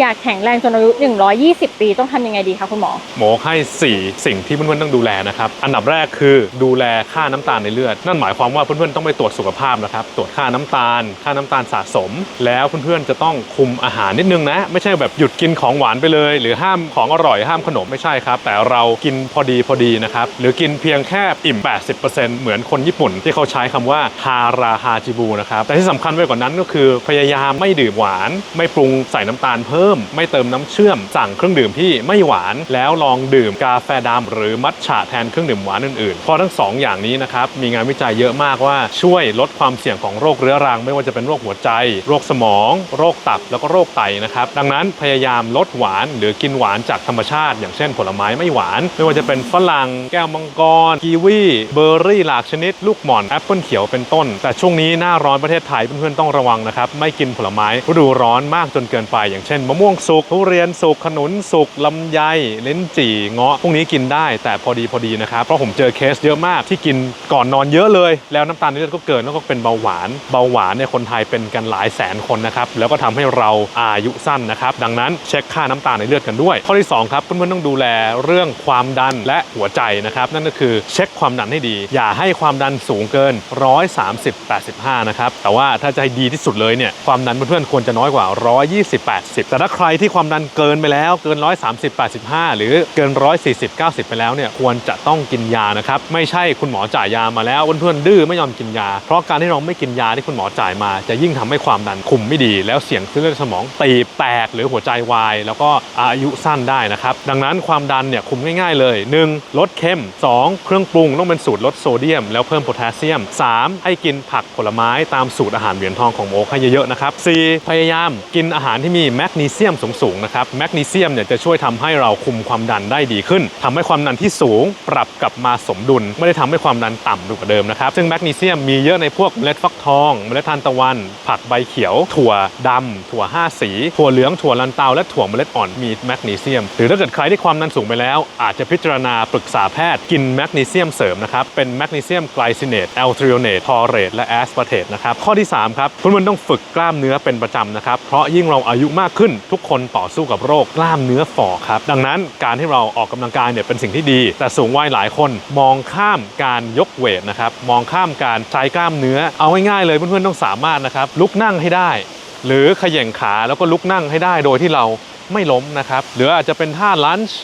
อยากแข็งแรงจนอายุ 120 ปีต้องทำยังไงดีคะคุณหมอ หมอให้ 4 สิ่งที่เพื่อนๆต้องดูแลนะครับ อันดับแรกคือดูแลค่าน้ำตาลในเลือด นั่นหมายความว่าเพื่อนๆต้องไปตรวจสุขภาพนะครับ ตรวจค่าน้ำตาล ค่าน้ำตาลสะสม แล้วเพื่อนๆจะต้องคุมอาหารนิดนึงนะ ไม่ใช่แบบหยุดกินของหวานไปเลย หรือห้ามของอร่อยห้ามขนมไม่ใช่ครับ แต่เรากินพอดีพอดีนะครับ หรือกินเพียงแค่อิ่ม 80%เหมือนคนญี่ปุ่น ที่เขาใช้คำว่าฮาราฮาจิบูนะครับ แต่ที่สำคัญไปกว่านั้นก็คือพยายามไม่ดื่มหวาน ไม่ปรุงใส่น้ำตาลเพิ่มไม่เติมน้ำเชื่อม สั่งเครื่องดื่มที่ไม่หวาน แล้วลองดื่มกาแฟดำหรือมัทฉะแทนเครื่องดื่มหวานอื่นๆ เพราะทั้งสองอย่างนี้นะครับมีงานวิจัยเยอะมากว่าช่วยลดความเสี่ยงของโรคเรื้อรัง ไม่ว่าจะเป็นโรคหัวใจ โรคสมอง โรคตับแล้วก็โรคไตนะครับดังนั้นพยายามลดหวาน หรือกินหวานจากธรรมชาติ อย่างเช่น ผลไม้ไม่หวาน ไม่ว่าจะเป็นฝรั่งแก้วมังกรกีวีเบอร์รี่หลากชนิด ลูกหม่อนแอปเปิลเขียวเป็นต้น แต่ช่วงนี้หน้าร้อนประเทศไทยเพื่อนๆต้องระวังนะครับไม่กินผลไม้ฤดูร้อนมากจนเกินไป อย่างเช่นมะม่วงสุกทุเรียนสุกขนุนสุกลำไยเล้นจี่เงาะพวกนี้กินได้แต่พอดีพอดีนะครับ เพราะผมเจอเคสเยอะมากที่กินก่อนนอนเยอะเลย แล้วน้ำตาลในเลือดก็เกินแล้วก็เป็นเบาหวานเบาหวานเนี่ยคนไทยเป็นกันหลายแสนคนนะครับแล้วก็ทำให้เราอายุสั้นนะครับดังนั้นเช็คค่าน้ำตาลในเลือดกันด้วย ข้อที่สองครับเพื่อนๆต้องดูแลเรื่องความดันและหัวใจนะครับนั่นก็คือเช็คความดันให้ดี อย่าให้ความดันสูงเกิน 130 85 นะครับแต่ว่าถ้าจะให้ดีที่สุดเลยเนี่ยความดันเพื่อนๆควรจะน้อยกว่า 120 80แต่ถ้าใครที่ความดันเกินไปแล้วเกิน 130 85 หรือเกิน 140 90 ไปแล้วเนี่ยควรจะต้องกินยานะครับ ไม่ใช่คุณหมอจ่ายยามาแล้วเพื่อนๆดื้อไม่ยอมกินยา เพราะการที่เราไม่กินยาที่คุณหมอจ่ายมา จะยิ่งทำให้ความดันคุมไม่ดี แล้วเสี่ยงเส้นเลือดสมองตีบแตกหรือหัวใจวาย แล้วก็อายุสั้นได้นะครับ ดังนั้นความดันเนี่ยคุมง่ายๆเลย 1. ลดเค็ม 2. เครื่องปรุงต้องเป็นสูตรลดโซเดียม แล้วเพิ่มโพแทสเซียม 3. ให้กินผักผลไม้ตามสูตรอาหารเหรียญทองของโมกให้เยอะๆนะครับ 4. พยายามกินอาหารที่มีแมกนีเซียมสูงๆนะครับแมกนีเซียมเนี่ยจะช่วยทำให้เราคุมความดันได้ดีขึ้นทำให้ความดันที่สูงปรับกลับมาสมดุล ไม่ได้ทำให้ความดันต่ำลงกว่าเดิมนะครับซึ่งแมกนีเซียมมีเยอะในพวกเมล็ดฟักทอง เมล็ดทานตะวัน ผักใบเขียว ถั่วดำถั่วห้าสี ถั่วเหลือง ถั่วลันเตาและถั่วเมล็ดอ่อนมีแมกนีเซียม หรือถ้าเกิดใครที่ความดันสูงไปแล้ว อาจจะพิจารณาปรึกษาแพทย์กินแมกนีเซียมเสริมนะครับเป็นแมกนีเซียมไกลซิเนตแอลทริโอเนตทอเรตและแอสปาร์เทตนะครับข้อที่สามครับเพื่อนต้องฝึกกล้ามเนื้อเป็นประจำนะครับเพราะยิ่งเราอายุมากขึ้นทุกคนต่อสู้กับโรคกล้ามเนื้อฝ่อครับ ดังนั้นการที่เราออกกำลังกายเนี่ยเป็นสิ่งที่ดี แต่สูงวัยหลายคนมองข้ามการยกเวทนะครับ มองข้ามการใช้กล้ามเนื้อ เอาง่ายๆเลยเพื่อนๆต้องสามารถนะครับลุกนั่งให้ได้ หรือขย่งขาแล้วก็ลุกนั่งให้ได้โดยที่เราไม่ล้มนะครับ หรืออาจจะเป็นท่าลันช์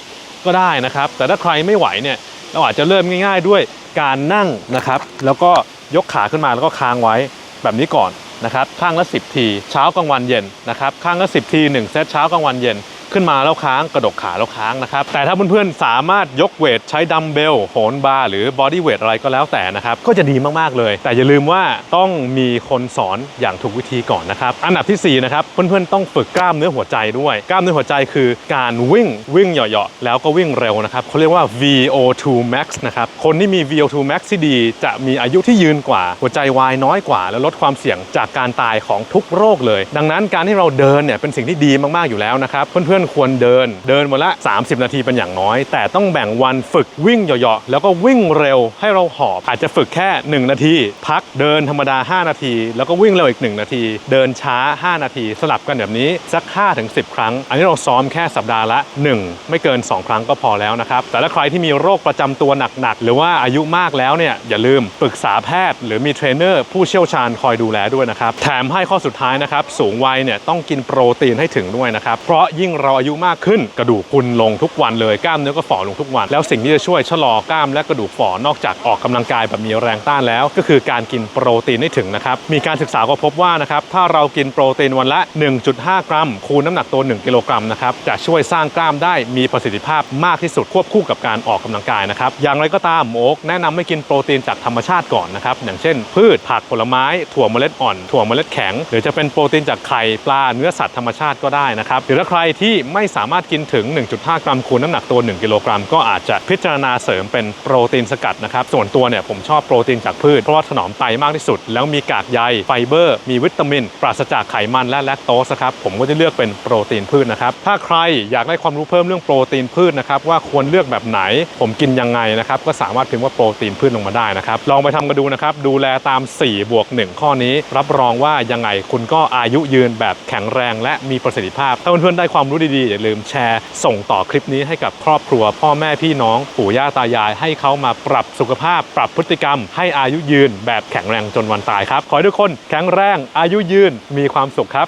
ก็ได้นะครับ แต่ถ้าใครไม่ไหวเนี่ยเราอาจจะเริ่มง่าย ๆ ด้วยการนั่งนะครับ แล้วก็ยกขาขึ้นมาแล้วก็ค้างไว้แบบนี้ก่อน นะครับข้างละ 10 ที เช้ากลางวันเย็นนะครับข้างละ 10 ที 1 เซตเช้ากลางวันเย็น ขึ้นมาแล้วค้างกระดกขาแล้วค้างนะครับ แต่ถ้าเพื่อนๆสามารถยกเวทใช้ดัมเบลโหนบาร์หรือบอดี้เวทอะไรก็แล้วแต่นะครับ ก็จะดีมากๆเลย แต่อย่าลืมว่าต้องมีคนสอนอย่างถูกวิธีก่อนนะครับ อันดับทีสี่4นะครับเพื่อนๆต้องฝึกกล้ามเนื้อหัวใจด้วย กล้ามเนื้อหัวใจคือการวิ่งวิ่งเหยาะๆแล้วก็วิ่งเร็วนะครับเขาเรียกว่า VO2 max นะครับคนที่มี VO2 max ที่ดี จะมีอายุที่ยืนกว่า หัวใจวายน้อยกว่า และลดความเสี่ยงจากการตายของทุกโรคเลย ดังนั้นการที่เราเดินเนี่ยเป็นสิ่งที่ดีมากๆอยู่แล้วนะครับเพื่อนๆควรเดิน เดินวันละ 30 นาทีเป็นอย่างน้อย แต่ต้องแบ่งวันฝึกวิ่งเหยาะๆแล้วก็วิ่งเร็วให้เราหอบ อาจจะฝึกแค่ 1 นาที พักเดินธรรมดา 5 นาที แล้วก็วิ่งเร็วอีก 1 นาที เดินช้า 5 นาที สลับกันแบบนี้สัก5-10 ครั้ง อันนี้เราซ้อมแค่สัปดาห์ละ 1 ไม่เกิน 2 ครั้งก็พอแล้วนะครับแต่ถ้าใครที่มีโรคประจำตัวหนักๆหรือว่าอายุมากแล้วเนี่ยอย่าลืมปรึกษาแพทย์ หรือมีเทรนเนอร์ผู้เชี่ยวชาญคอยดูแลด้วยนะครับแถมให้ข้อสุดท้ายนะครับสูงวัยเนี่ยต้องกินโปรตีนให้ถึงด้วยนะครับเพราะยิ่งเราอายุมากขึ้นกระดูกพรุนลงทุกวันเลยกล้ามเนื้อก็ฝ่อลงทุกวัน แล้วสิ่งที่จะช่วยชะลอกล้ามและกระดูกฝ่อนอกจากออกกำลังกายแบบมีแรงต้านแล้ว ก็คือการกินโปรตีนให้ถึงนะครับมีการศึกษาก็พบว่านะครับถ้าเรากินโปรตีนวันละ 1.5 กรัม คูณน้ำหนักตัว 1 กิโลกรัมนะครับจะช่วยสร้างกล้ามได้มีประสิทธิภาพมากที่สุดควบคู่กับการออกกำลังกายนะครับอย่างไรก็ตามโอ๊กแนะนำให้กินโปรตีนจากธรรมชาติก่อนนะครับอย่างเช่น พืชผักผลไม้ ถั่วเมล็ดอ่อน ถั่วเมล็ดแข็ง หรือจะเป็นโปรตีนจากไข่ปลาเนื้อสัตว์ธรรมชาติก็ได้นะครับหรือถ้าใครที่ไม่สามารถกินถึง 1.5 กรัมคูณน้ำหนักตัว 1 กิโลกรัม ก็อาจจะพิจารณาเสริมเป็นโปรตีนสกัดนะครับ ส่วนตัวเนี่ยผมชอบโปรตีนจากพืช เพราะว่าถนอมไตมากที่สุด แล้วมีกากใยไฟเบอร์ มีวิตามิน ปราศจากไขมันและแลคโตสครับผมก็จะเลือกเป็นโปรตีนพืชนะครับถ้าใครอยากได้ความรู้เพิ่มเรื่องโปรตีนพืชนะครับว่าควรเลือกแบบไหน ผมกินยังไงนะครับก็สามารถพิมพ์ว่าโปรตีนพืชลงมาได้นะครับลองไปทำกันดูนะครับดูแลตาม4บวก1ข้อนี้ รับรองว่ายังไงคุณก็อายุยืนแบบแข็งแรง และมีประสิทธิภาพถ้าเพื่อนๆได้ความรู้ดีๆ อย่าลืมแชร์ ส่งต่อคลิปนี้ให้กับครอบครัว พ่อแม่พี่น้อง ปู่ย่าตายาย ให้เขามาปรับสุขภาพ ปรับพฤติกรรม ให้อายุยืน แบบแข็งแรงจนวันตายครับ ขอให้ทุกคนแข็งแรงอายุยืนมีความสุขครับ